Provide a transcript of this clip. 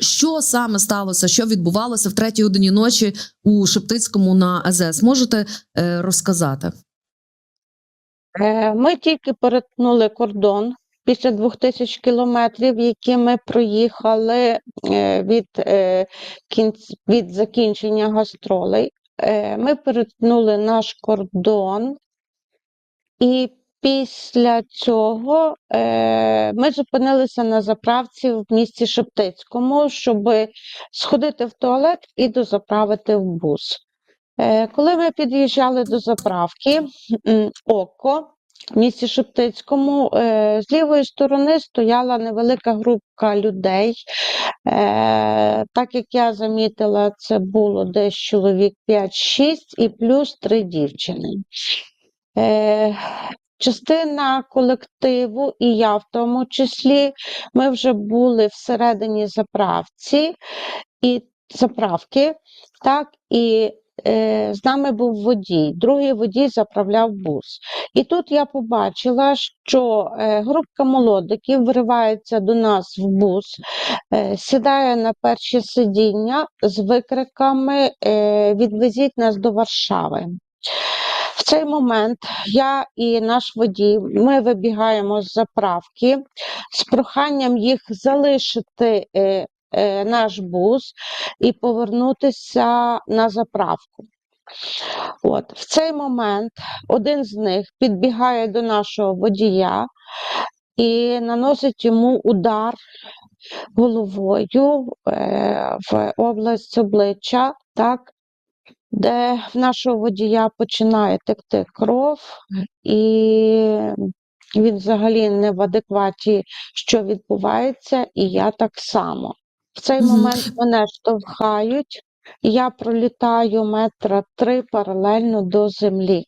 Що саме сталося? Що відбувалося в третій годині ночі у Шептицькому на АЗС? Можете е, розказати? Е, Ми тільки перетнули кордон після 2000 кілометрів, які ми проїхали е, від, е, від закінчення гастролей. Ми перетнули наш кордон, і після цього е, ми зупинилися на заправці в місті Шептицькому, щоб сходити в туалет і дозаправити в бус. Е, Коли ми під'їжджали до заправки, око в місті Шептицькому, е, з лівої сторони стояла невелика групка людей. Е, Так як я замітила, це було десь чоловік 5-6 і плюс три дівчини. Е, Частина колективу, і я в тому числі, ми вже були всередині заправці і заправки, так, і е, з нами був водій. Другий водій заправляв бус. І тут я побачила, що е, групка молодиків вривається до нас в бус, е, сідає на перші сидіння з викриками е, Відвезіть нас до Варшави. В цей момент я і наш водій ми вибігаємо з заправки з проханням їх залишити е, е, наш бус і повернутися на заправку. От, в цей момент один з них підбігає до нашого водія і наносить йому удар головою е, в область обличчя, так, де в нашого водія починає текти кров, і він взагалі не в адекваті, що відбувається, і я так само. В цей Мгм. момент мене штовхають, і я пролітаю метра три паралельно до землі.